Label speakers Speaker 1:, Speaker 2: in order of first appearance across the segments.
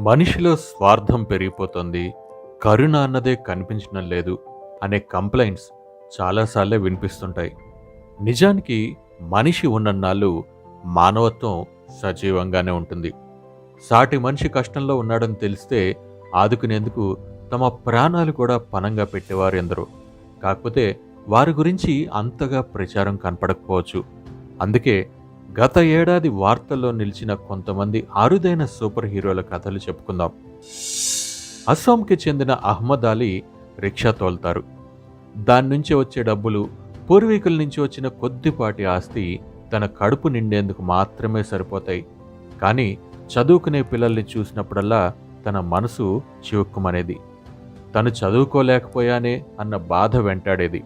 Speaker 1: మనిషిలో స్వార్థం పెరిగిపోతుంది కరుణ అన్నదే కనిపించడం లేదు అనే కంప్లైంట్స్ చాలాసార్లే వినిపిస్తుంటాయి. నిజానికి మనిషి ఉన్నన్నాళ్ళు మానవత్వం సజీవంగానే ఉంటుంది. సాటి మనిషి కష్టంలో ఉన్నాడని తెలిస్తే ఆదుకునేందుకు తమ ప్రాణాలు కూడా పనంగా పెట్టేవారు ఎందరో. కాకపోతే వారి గురించి అంతగా ప్రచారం కనపడకపోవచ్చు. అందుకే గత ఏడాది వార్తల్లో నిలిచిన కొంతమంది అరుదైన సూపర్ హీరోల కథలు చెప్పుకుందాం. అస్సాంకి చెందిన అహ్మద్ అలీ రిక్షా తోలుతారు. దాని నుంచి వచ్చే డబ్బులు పూర్వీకుల నుంచి వచ్చిన కొద్దిపాటి ఆస్తి తన కడుపు నిండేందుకు మాత్రమే సరిపోతాయి. కానీ చదువుకునే పిల్లల్ని చూసినప్పుడల్లా తన మనసు చివుక్కుమనేది. తను చదువుకోలేకపోయానే అన్న బాధ వెంటాడేది.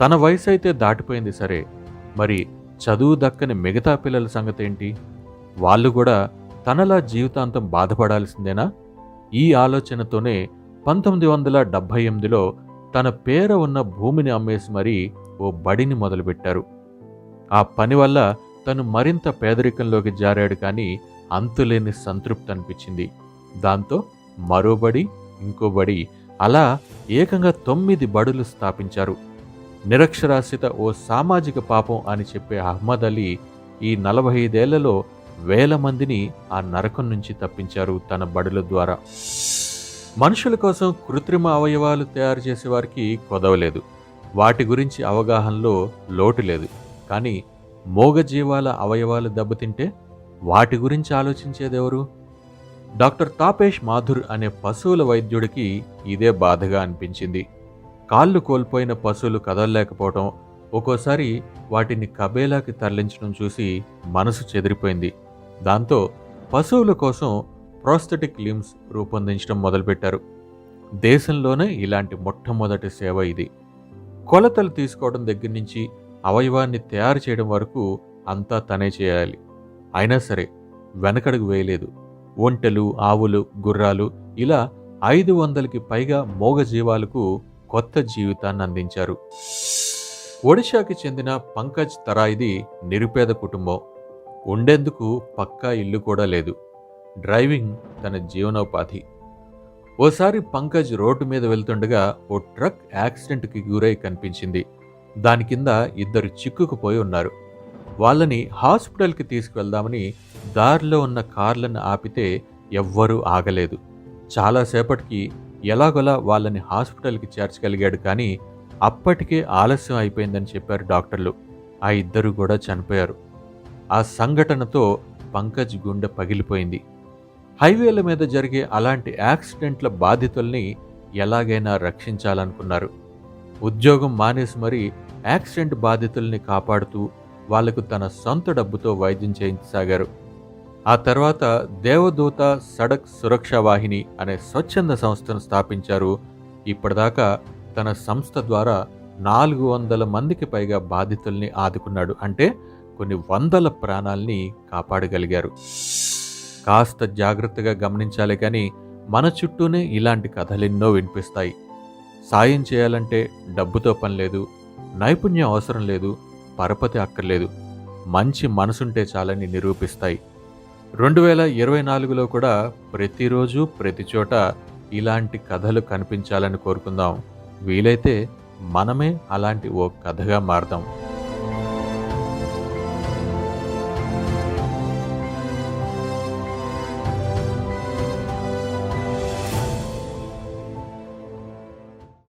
Speaker 1: తన వయసు అయితే దాటిపోయింది సరే మరి చదువు దక్కని మిగతా పిల్లల సంగతి ఏంటి వాళ్ళు కూడా తనలా జీవితాంతం బాధపడాల్సిందేనా? ఈ ఆలోచనతోనే పంతొమ్మిది వందల డెబ్భై ఎనిమిదిలో తన పేర ఉన్న భూమిని అమ్మేసి మరీ ఓ బడిని మొదలుపెట్టారు. ఆ పని వల్ల తను మరింత పేదరికంలోకి జారాడు కానీ అంతులేని సంతృప్తి అనిపించింది. దాంతో మరో బడి ఇంకో బడి అలా ఏకంగా తొమ్మిది బడులు స్థాపించారు. నిరక్షరాస్యత ఓ సామాజిక పాపం అని చెప్పే అహ్మద్ అలీ ఈ నలభై ఐదేళ్ళలో వేల మందిని ఆ నరకం నుంచి తప్పించారు తన బడుల ద్వారా. మనుషుల కోసం కృత్రిమ అవయవాలు తయారు చేసేవారికి కొదవలేదు. వాటి గురించి అవగాహనలో లోటు లేదు. కానీ మూగజీవాల అవయవాలు దెబ్బతింటే వాటి గురించి ఆలోచించేదెవరు? డాక్టర్ తాపేష్ మాధుర్ అనే పశువుల వైద్యుడికి ఇదే బాధగా అనిపించింది. కాళ్ళు కోల్పోయిన పశువులు కదలలేకపోవటం ఒక్కోసారి వాటిని కబేలాకి తరలించడం చూసి మనసు చెదిరిపోయింది. దాంతో పశువుల కోసం ప్రోస్థెటిక్ లిమ్స్ రూపొందించడం మొదలుపెట్టారు. దేశంలోనే ఇలాంటి మొట్టమొదటి సేవ ఇది. కొలతలు తీసుకోవడం దగ్గర నుంచి అవయవాన్ని తయారు చేయడం వరకు అంతా తనే చేయాలి. అయినా సరే వెనకడుగు వేయలేదు. ఒంటెలు ఆవులు గుర్రాలు ఇలా ఐదు వందలకి పైగా మోగజీవాలకు కొత్త జీవితాన్ని అందించారు. ఒడిశాకి చెందిన పంకజ్ తరాయిది నిరుపేద కుటుంబం. ఉండేందుకు పక్కా ఇల్లు కూడా లేదు. డ్రైవింగ్ తన జీవనోపాధి. ఓసారి పంకజ్ రోడ్డు మీద వెళ్తుండగా ఓ ట్రక్ యాక్సిడెంట్కి గురై కనిపించింది. దాని కింద ఇద్దరు చిక్కుకుపోయి ఉన్నారు. వాళ్ళని హాస్పిటల్కి తీసుకువెళ్దామని దారిలో ఉన్న కార్లను ఆపితే ఎవ్వరూ ఆగలేదు. చాలాసేపటికి ఎలాగోలా వాళ్ళని హాస్పిటల్కి చేర్చగలిగాడు కానీ అప్పటికే ఆలస్యం అయిపోయిందని చెప్పారు డాక్టర్లు. ఆ ఇద్దరు కూడా చనిపోయారు. ఆ సంఘటనతో పంకజ్ గుండె పగిలిపోయింది. హైవేల మీద జరిగే అలాంటి యాక్సిడెంట్ల బాధితుల్ని ఎలాగైనా రక్షించాలనుకున్నారు. ఉద్యోగం మానేసి మరీ యాక్సిడెంట్ బాధితుల్ని కాపాడుతూ వాళ్ళకు తన సొంత డబ్బుతో వైద్యం చేయించసాగారు. ఆ తర్వాత దేవదూత సడక్ సురక్షా వాహిని అనే స్వచ్ఛంద సంస్థను స్థాపించారు. ఇప్పటిదాకా తన సంస్థ ద్వారా నాలుగు వందల మందికి పైగా బాధితుల్ని ఆదుకున్నాడు. అంటే కొన్ని వందల ప్రాణాల్ని కాపాడగలిగారు. కాస్త జాగ్రత్తగా గమనించాలి కానీ మన చుట్టూనే ఇలాంటి కథలెన్నో వినిపిస్తాయి. సాయం చేయాలంటే డబ్బుతో పని లేదు నైపుణ్యం అవసరం లేదు పరపతి అక్కర్లేదు. మంచి మనసుంటే చాలని నిరూపిస్తాయి. రెండు వేల ఇరవై నాలుగులో కూడా ప్రతిరోజు ప్రతి చోట ఇలాంటి కథలు కనిపించాలని కోరుకుందాం. వీలైతే మనమే అలాంటి ఓ కథగా మారదాం.